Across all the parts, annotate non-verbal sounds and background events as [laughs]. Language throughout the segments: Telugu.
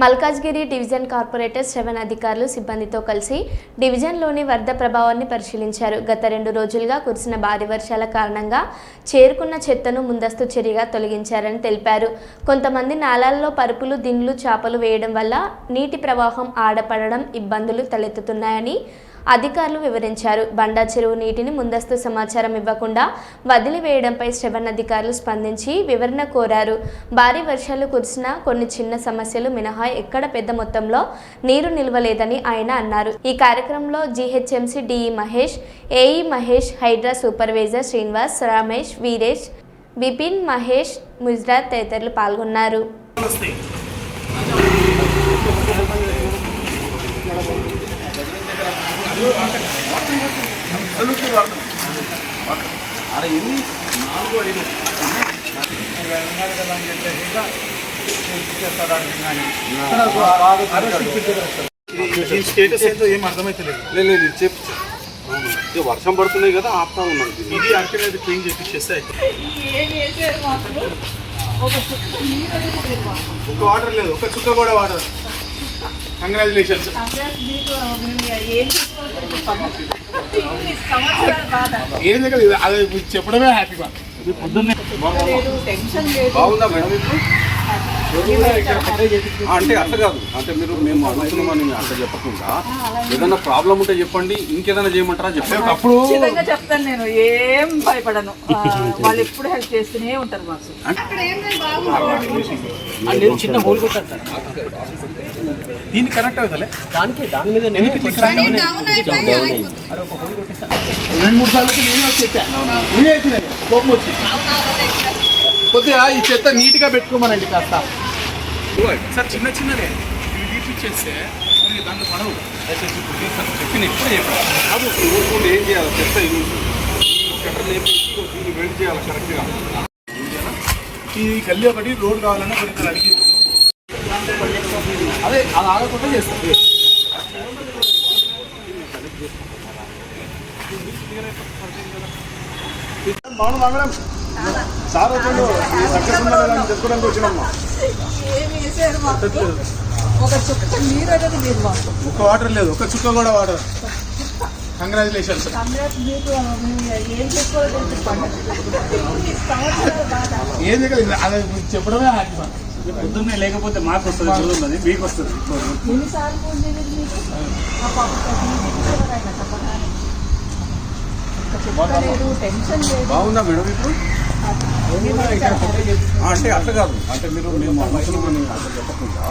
మల్కాజ్గిరి డివిజన్ కార్పొరేటర్ సెవెన్ అధికారులు సిబ్బందితో కలిసి డివిజన్లోని వరద ప్రభావాన్ని పరిశీలించారు. గత రెండు రోజులుగా కురిసిన భారీ వర్షాల కారణంగా చేరుకున్న చెత్తను ముందస్తు చర్యగా తొలగించారని తెలిపారు. కొంతమంది నాలాల్లో పరుపులు దిండ్లు చేపలు వేయడం వల్ల నీటి ప్రవాహం ఆడపడడం ఇబ్బందులు తలెత్తుతున్నాయని అధికారులు వివరించారు. బండా చెరువు నీటిని ముందస్తు సమాచారం ఇవ్వకుండా వదిలివేయడంపై శ్రవణ్ అధికారులు స్పందించి వివరణ కోరారు. భారీ వర్షాలు కురిసిన కొన్ని చిన్న సమస్యలు మినహా ఎక్కడ పెద్ద మొత్తంలో నీరు నిల్వలేదని ఆయన అన్నారు. ఈ కార్యక్రమంలో GHMC DE Mahesh AE Mahesh Hydraa supervisor Srinivas Ramesh Veeresh Bipin Mahesh Mujrat తదితరులు పాల్గొన్నారు. అరే ఎన్ని నాలుగు ఐదు ఈ స్టేటస్ ఏంటో ఏం అర్థమైతలేదు లేదు లేదు ఇది చెప్పు వర్షం పడుతున్నాయి కదా ఆపుతా ఉన్నాను ఇది. అంటే క్లీన్ అయిపోతుంది. ఒక వాటర్ లేదు ఒక చుక్క కూడా వాటర్ కంగ్రాచులేషన్స్ ఏం దగ్గర అది చెప్పడమే హ్యాపీగా. పొద్దున్నే బాగుందా మేడం ఇప్పుడు అంటే అట్లా కాదు. అంటే మీరు మేము అడుగుతున్నామని అట్లా చెప్పకుండా ఏదైనా ప్రాబ్లం ఉంటే చెప్పండి ఇంకేదైనా చేయమంటారా చెప్పండి. అప్పుడు చెప్తాను నేను ఏం భయపడను. [laughs] వాళ్ళు ఎప్పుడు హెల్ప్ చేస్తూనే ఉంటారు మాకు. లేదు చిన్న హోల్ కొట్టారు సార్ దీన్ని కనెక్ట్ అవుతలే. దానికి దాని మీద నేను రెండు మూడు సార్లు నేనే వచ్చి చెప్పా నేనే వచ్చిన కోపం వచ్చి. కొద్దిగా ఈ చెత్త నీట్గా పెట్టుకోమనండి కాస్త. సార్ చిన్న చిన్నదే. తీపిచ్చేస్తే మనకి దాంట్లో పడవు. చెప్పిన ఎప్పుడు చెప్పాను కాదు ఊరుకుంటే ఏం చేయాలి? ఈ షట్టర్ లేపేసి దీన్ని వెయిట్ చేయాలి కరెక్ట్గా ఈ గల్లీ ఒకటి రోడ్ కావాలన్నా కొన్ని ఇక్కడ అడిగి అదే అది ఆగకుండా చేస్తారు బాగుంది మంగళం. సార్ వచ్చిండు ఈ సక్సెస్ ఉన్నదని తెలుసుకోవడానికి వచ్చినమ్మా ఏమి చేశారు మాకు? ఒక చుక్క నీరు అనేది మీరు మాకు. ఒక్క వాటర్ లేదు. ఒక చుక్క కూడా వాటర్. కంగ్రాచులేషన్స్ ఏం అది చెప్పడమే పొద్దున్నే లేకపోతే మాకు వస్తుంది చదువున్నది మీకు వస్తుంది. బాగుందా మేడం ఇప్పుడు? అంటే అట్లా కాదు. అంటే మీరు మేము అడుగుతున్నామని అట్లా చెప్పకుండా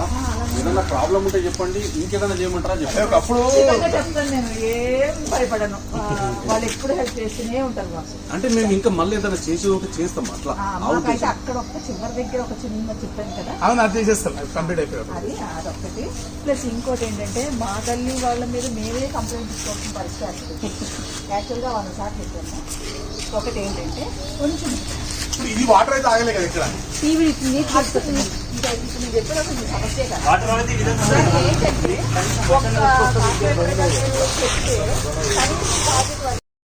ఏదైనా ప్రాబ్లం ఉంటే చెప్పండి ఇంకేదైనా చేయమంటారా చెప్పండి. అప్పుడు భయపడను. వాళ్ళు ఎప్పుడు హెల్ప్ చేస్తూనే ఉంటారు మాకు అంటే మేము ఇంకా మళ్ళీ ఏదైనా చేసి ఒకటి చేస్తాం అట్లా. మాకైతే. అక్కడ ఒక్క చివరి దగ్గర ఒక చిన్న చెప్పాను కదా. అవును అది చేసేస్తాం. కంప్లీట్ అయిపోయారు అది అదొకటి ప్లస్ ఇంకోటి ఏంటంటే మా గల్లీ వాళ్ళ మీద మేమే కంప్లైంట్ ఇచ్చుకోవాల్సిన పరిస్థితి యాక్చువల్గా వంద సార్లు చెప్పాము ఒకటి ఏంటంటే కొంచెం ఇది వాటర్ అయితే ఆగలే కదా ఇక్కడ.